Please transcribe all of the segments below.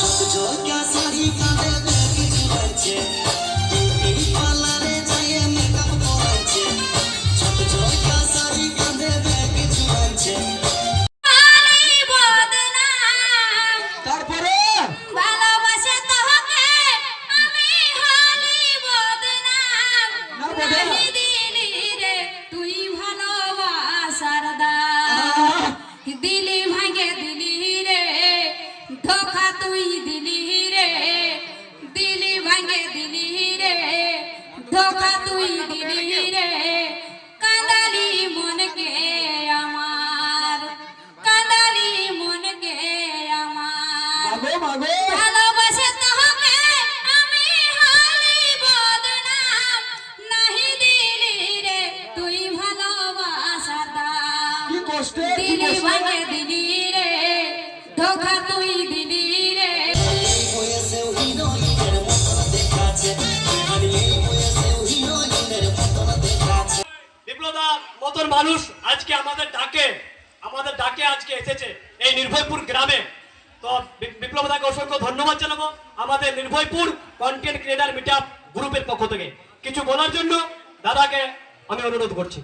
ঝকঝকা শাড়ি কাঁধে ব্যাগ কষ্টে দিলি ভাঙে দিলি রে ধোকা তুই দিলি রে। হিরোইনের মতন দেখাচ্ছে আর এই বয়সেও হিরোইনের মতন দেখাচ্ছে বিপ্লবদার মতন মানুষ আজকে আমাদের ডাকে আমাদের ডাকে আজকে এসেছে এই নির্ভয়পুর গ্রামে। তো বিপ্লবদাকে অসংখ্য ধন্যবাদ জানাব। আমাদের নির্ভয়পুর কন্টেন্ট ক্রিয়েটার মিট গ্রুপের পক্ষ থেকে। কিছু বলার জন্য দাদাকে আমি অনুরোধ করছি।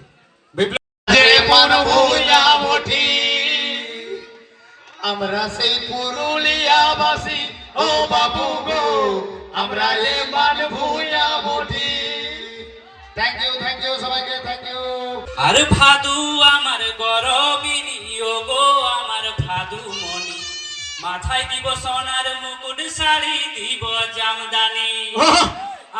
আমরা সেই পুরুলিয়াবাসী। ও বাবু গো আমরা এ মান ভূয়া ওঠি থ্যাংক ইউ থ্যাংক ইউ সবাইকে থ্যাংক ইউ আর ভাদু আমার গরবিনী ও গো আমার ভাদু মনি মাথায় দিব সোনার মুকুট শাড়ি দিব জামদানি।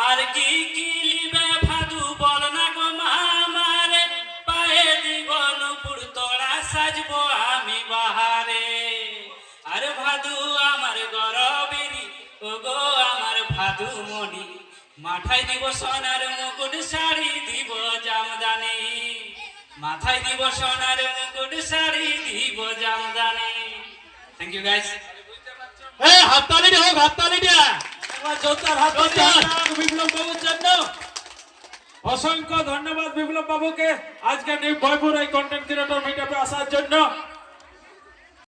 আর কি কি লিবে ভাদু বল না গো মামারে। পায়ে দিব নুপুর তোড়া সাজবো আমি বাহারে। আর ভাদু আমার গরবিনী ও গো আমার ভাদু মনি মাথায় দিব সোনার মুকুট শাড়ি দিব জামদানি। মাথায় দিব সোনার মুকুট শাড়ি দিব জামদানি। থ্যাংক ইউ গাইস এই হাততালি হোক হাততালি দিয়ে। জোতার হাত জোরদার। বিপ্লব বাবুর জন্য অসংখ্য ধন্যবাদ বিপ্লব বাবুকে আজকে নির্ভয়পুর এই কন্টেন্ট ক্রিয়েটর মিটআপে আসার জন্য।